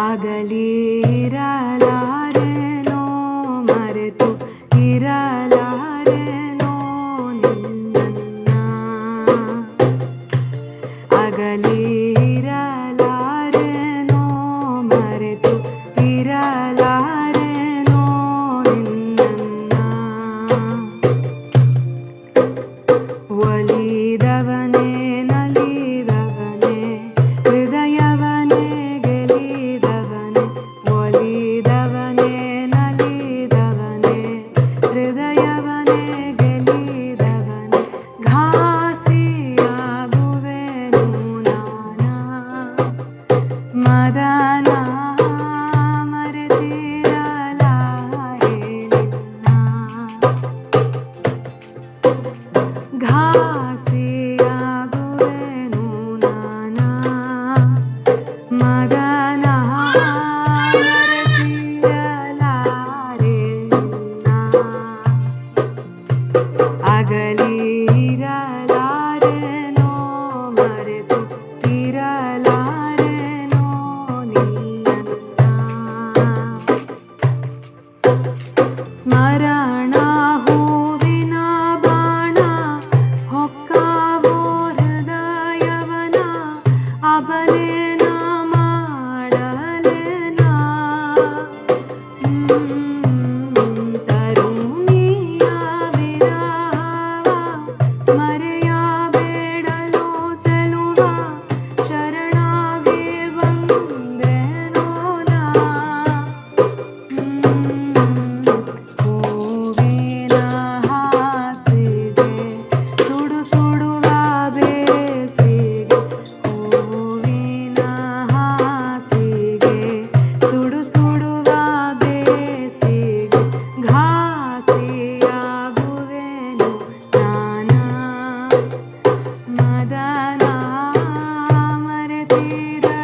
ಆಗಲೇ സമാധാന स्मर Thank you.